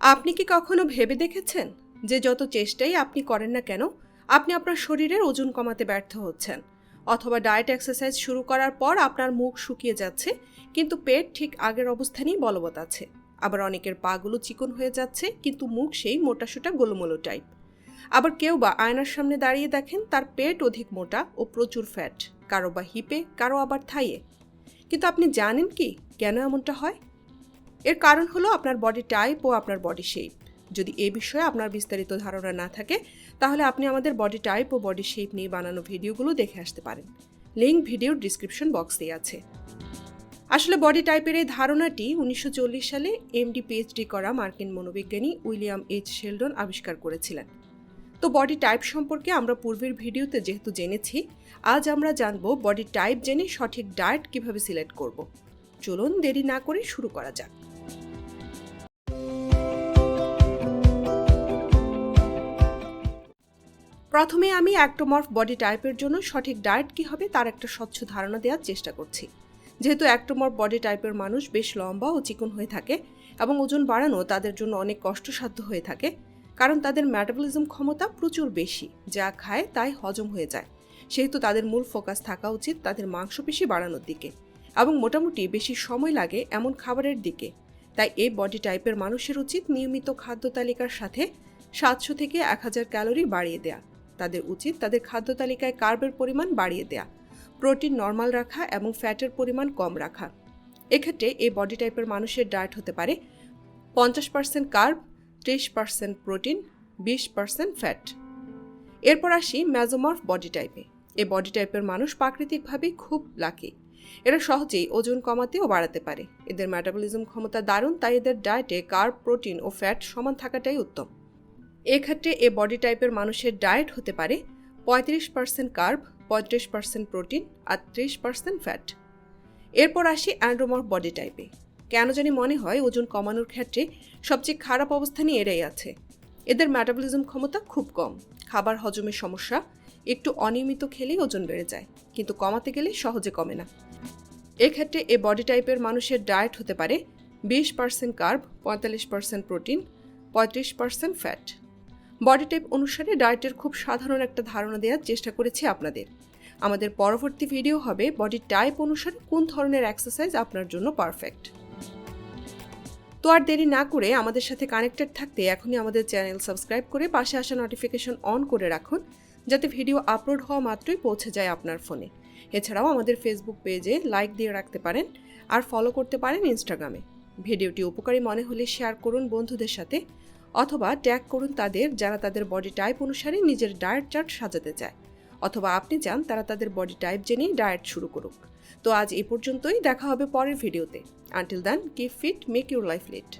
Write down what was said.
আপনি কি কখনো ভেবে দেখেছেন যে যত চেষ্টাই আপনি করেন না কেন, আপনি আপনার শরীরের ওজন কমাতে ব্যর্থ হচ্ছেন? অথবা ডায়েট এক্সারসাইজ শুরু করার পর আপনার মুখ শুকিয়ে যাচ্ছে, কিন্তু পেট ঠিক আগের অবস্থানেই বলবৎ আছে। আবার অনেকের পাগুলো চিকন হয়ে যাচ্ছে, কিন্তু মুখ সেই মোটাসোটা গোলমোলো টাইপ আবার কেউ বা আয়নার সামনে দাঁড়িয়ে দেখেন তার পেট অধিক মোটা ও প্রচুর ফ্যাট কারও বা হিপে কারও আবার থাইয়ে কিন্তু আপনি জানেন কি কেন এমনটা হয়? এর কারণ হলো আপনার বডি টাইপ ও আপনার বডি শেপ যদি এ বিষয়ে আপনার বিস্তারিত ধারণা না থাকে, তাহলে আপনি আমাদের বডি টাইপ ও বডি শেপ নিয়ে বানানো ভিডিওগুলো দেখে আসতে পারেন। লিঙ্ক ভিডিওর ডিসক্রিপশন বক্সে আছে। আসলে বডি টাইপের এই ধারণাটি উনিশশো চল্লিশ সালে এমডি পিএইচডি করা মার্কিন মনোবিজ্ঞানী উইলিয়াম এইচ শেলডন আবিষ্কার করেছিলেন। তো বডি টাইপ সম্পর্কে আমরা পূর্বের ভিডিওতে যেহেতু জেনেছি, আজ আমরা জানব বডি টাইপ জেনে সঠিক ডায়েট কীভাবে সিলেক্ট করব। চলুন দেরি না করে শুরু করা যাক। প্রথমে আমি অ্যাক্টোমর্ফ বডি টাইপের জন্য সঠিক ডায়েট কী হবে তার একটা স্বচ্ছ ধারণা দেওয়ার চেষ্টা করছি। যেহেতু অ্যাক্টোমর্ফ বডি টাইপের মানুষ বেশ লম্বা ও চিকন হয়ে থাকে এবং ওজন বাড়ানো তাদের জন্য অনেক কষ্টসাধ্য হয়ে থাকে, কারণ তাদের ম্যাটাবলিজম ক্ষমতা প্রচুর বেশি, যা খায় তাই হজম হয়ে যায়। সেহেতু তাদের মূল ফোকাস থাকা উচিত তাদের মাংসপেশি বাড়ানোর দিকে এবং মোটামুটি বেশি সময় লাগে এমন খাবারের দিকে। তাই এই বডি টাইপের মানুষের উচিত নিয়মিত খাদ্য তালিকার সাথে সাতশো থেকে এক হাজার ক্যালোরি বাড়িয়ে দেয়া। তাদের উচিত তাদের খাদ্য তালিকায় কার্বের পরিমাণ বাড়িয়ে দেয়া, প্রোটিন নর্মাল রাখা এবং ফ্যাটের পরিমাণ কম রাখা। এক্ষেত্রে এই বডি টাইপের মানুষের ডায়েট হতে পারে পঞ্চাশ পার্সেন্ট কার্ব, ত্রিশ পার্সেন্ট প্রোটিন, বিশ পার্সেন্ট ফ্যাট। এরপর আসি ম্যাজোমর্ফ বডি টাইপে। এ বডি টাইপের মানুষ প্রাকৃতিকভাবেই খুব লাকি। এরা সহজেই ওজন কমাতে ও বাড়াতে পারে। এদের মেটাবলিজম ক্ষমতা দারুণ, তাই এদের ডায়েটে কার্ব প্রোটিন ও ফ্যাট সমান থাকাটাই উত্তম। এক্ষেত্রে এ বডি টাইপের মানুষের ডায়েট হতে পারে পঁয়ত্রিশ পার্সেন্ট কার্ব পঁয়ত্রিশ পার্সেন্ট প্রোটিন আর ত্রিশ পার্সেন্ট ফ্যাট এরপর আসি অ্যান্ড্রোমর্ফ বডি টাইপে কেন জানি মনে হয় ওজন কমানোর ক্ষেত্রে সবচেয়ে খারাপ অবস্থানই এরাই আছে। এদের ম্যাটাবলিজম ক্ষমতা খুব কম। খাবার হজমের সমস্যা, একটু অনিয়মিত খেলেই ওজন বেড়ে যায়, কিন্তু কমাতে গেলে সহজে কমে না। এক্ষেত্রে এ বডি টাইপের মানুষের ডায়েট হতে পারে বিশ পার্সেন্ট কার্ব পঁয়তাল্লিশ পার্সেন্ট প্রোটিন পঁয়ত্রিশ পার্সেন্ট ফ্যাট বডি টাইপ অনুসারে ডায়েটের খুব সাধারণ একটা ধারণা দেওয়ার চেষ্টা করেছি আপনাদের। আমাদের পরবর্তী ভিডিও হবে বডি টাইপ অনুসারে কোন ধরনের এক্সারসাইজ আপনার জন্য পারফেক্ট তো আর দেরি না করে আমাদের সাথে কানেক্টেড থাকতে এখনই আমাদের চ্যানেল সাবস্ক্রাইব করে পাশে আসা নোটিফিকেশন অন করে রাখুন, যাতে ভিডিও আপলোড হওয়া মাত্রই পৌঁছে যায় আপনার ফোনে এছাড়াও আমাদের ফেসবুক পেজে লাইক দিয়ে রাখতে পারেন, আর ফলো করতে পারেন ইনস্টাগ্রামে ভিডিওটি উপকারী মনে হলে শেয়ার করুন বন্ধুদের সাথে। অথবা ট্যাগ করুন তাদের যারা তাদের বডি টাইপ অনুসারে নিজের ডায়েট চার্ট সাজাতে চায়। অথবা আপনি চান তারা তাদের বডি টাইপ জেনেই ডায়েট শুরু করুক। তো আজ এ পর্যন্তই, দেখা হবে পরের ভিডিওতে until then keep fit make your life let